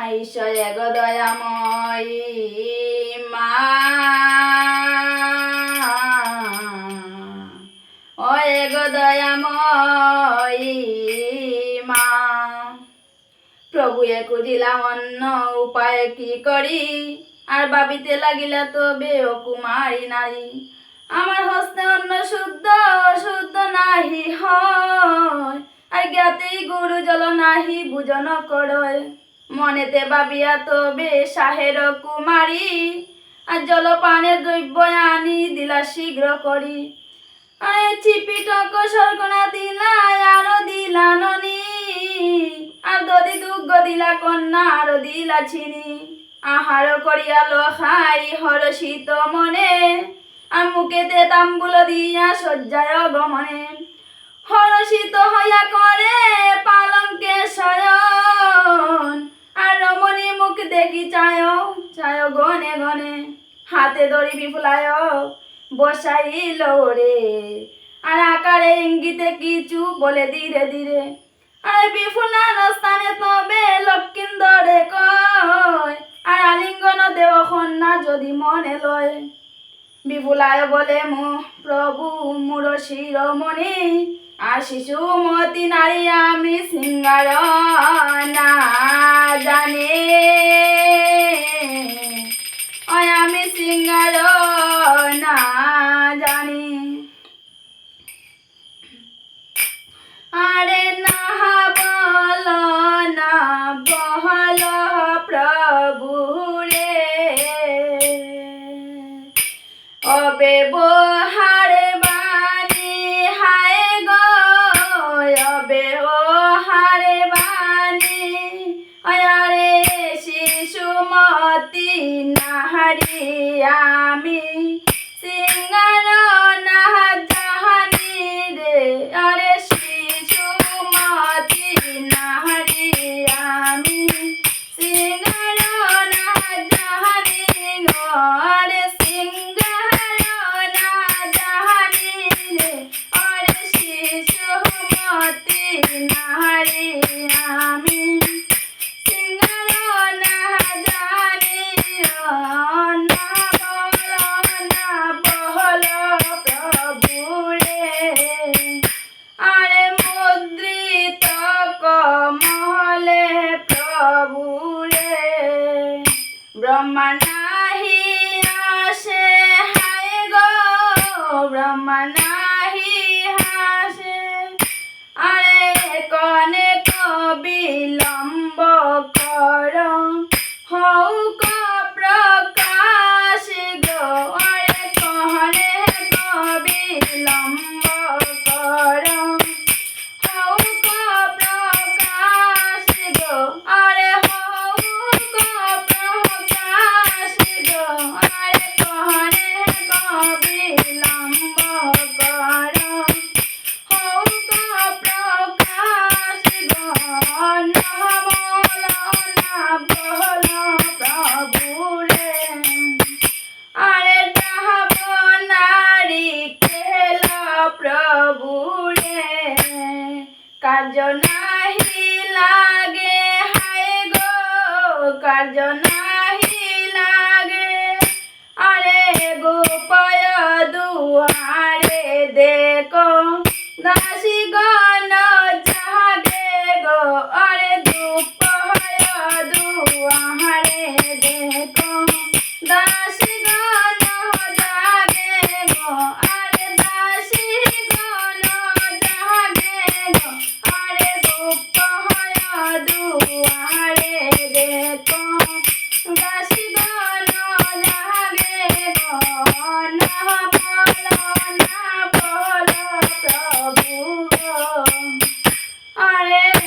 আইসয় গো দয়াময়ী মা ওয়ে গো দয়াময়ী মা প্রভু খুঁজিলাম অন্য উপায় কি করি আর ভাবিতে লাগিলা তবে ও কুমারী নারী। আমার হস্তে অন্য শুদ্ধ শুদ্ধ নাহি হয়। আর জ্ঞাতেই গুরু জল নাহি বুঝন করয়। মনেতে ভাবিয়া তবে সাহের কুমারী, আর জলপানের দ্রব্য আনি দিলা শীঘ্র করি। আরে চিপি টক সরকনা দিলা আরও দিলা ননি, আর দদি দুগ্গ দিলা কন্যা আরও দিলা চিনি আহার করিয়া খাই হরষিত মনে, আর মুখেতে তাম্বুল দিয়া শয্যায় গমনে। হরষিত হইয়া করে পালঙ্কে শয়ন আর রমণী মুখ দেখি চায় চায় গনে গনে হাতে দড়ি বিফুলায় বসাইল রে আর আকারে ইঙ্গিতে কিছু বলে ধীরে ধীরে, আর বিফুলার স্থানে তবে লক্ষিন্দরে কয়, আর আলিঙ্গন দেও কন্যা যদি মনে লয়। বিপুলায় বলে, মো প্রভু মুর শিরোমণি আর শিশু মতি নারী আমি সিঙ্গার না জানে। ওই আমি সিঙ্গার না জানি। আরে না বল না বহল প্রভু রে অবে বহারে dia! কার্য লাগে, হায় গো কার্য নাহি লাগে। আরে গোপায় দুয়ারে দেখো দাসী গণ চাহে গো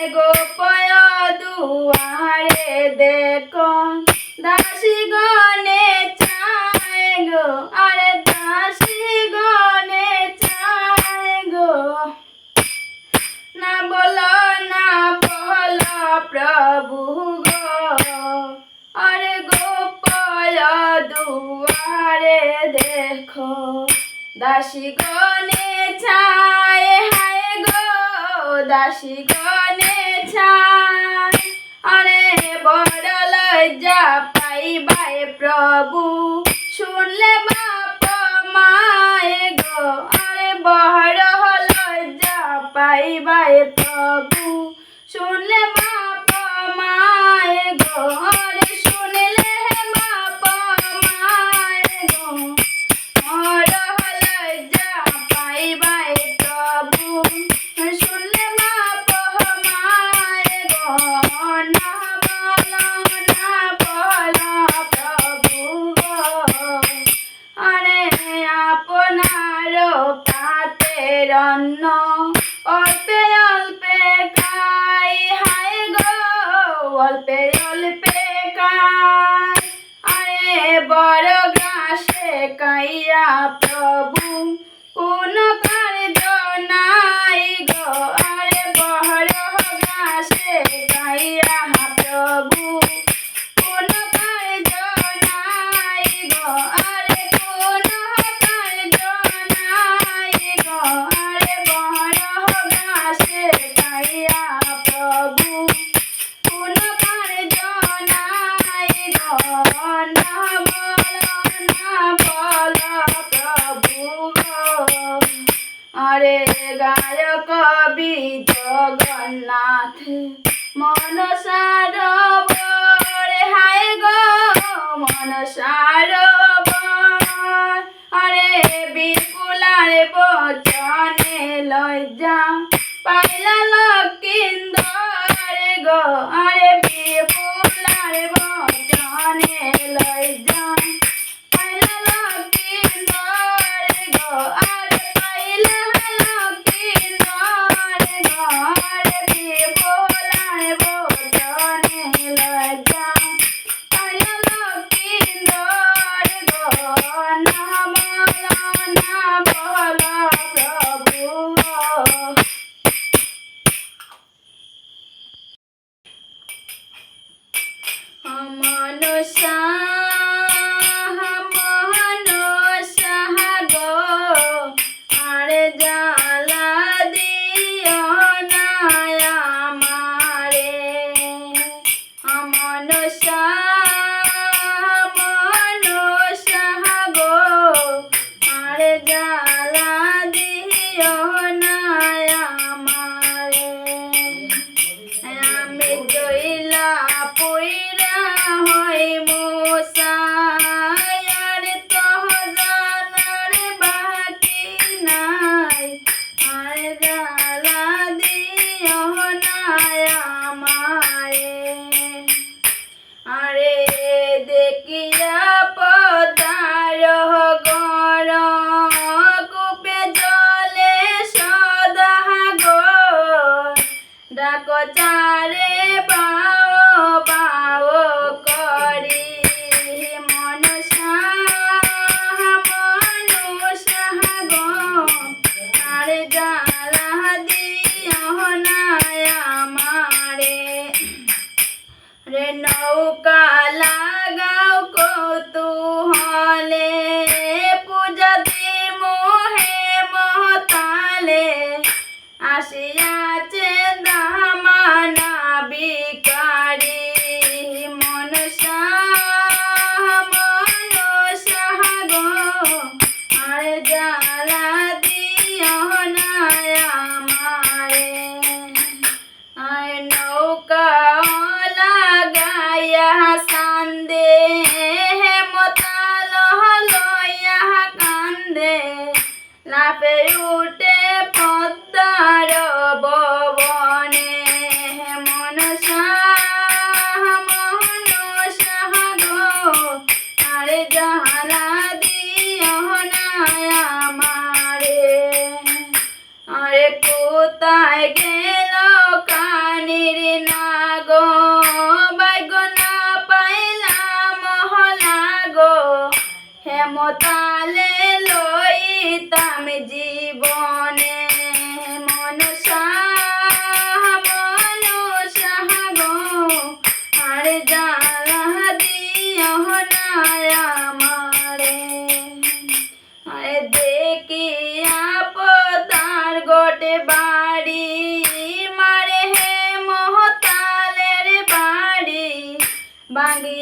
আরে গোপয় দুয়ারে দেখো। দাসী গনে চায় গো, আরে দাসী গনে চায় গো। না বলো না বলো প্রভু গো, আরে গোপয় দুয়ারে দেখো। দাসী গনে দাসী কনে ছায় অরে বড় লজ্জা পাইবাই প্রভু। শুনলে বাপ মায়ে গো। অরে বড় লজ্জা পাইবাই প্রভু। শুনলে বাপ মায়ে গো। অন্ন অল্পে অল্পে খাই। হায় গো, অল্পে অল্পে খাই। আরে বড় ঘাসে কাইয়া প্রভু, কোন কার্য নাই গো। আরে গায়ক বি জগন্নাথ মন সার হায় গো মন সার আরে বিপুলার বচনে লজ্জা পাইলা লক্ষিন্দর গো। আরে বিপুলার জানে 国家。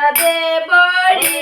বিষাদে বড়ি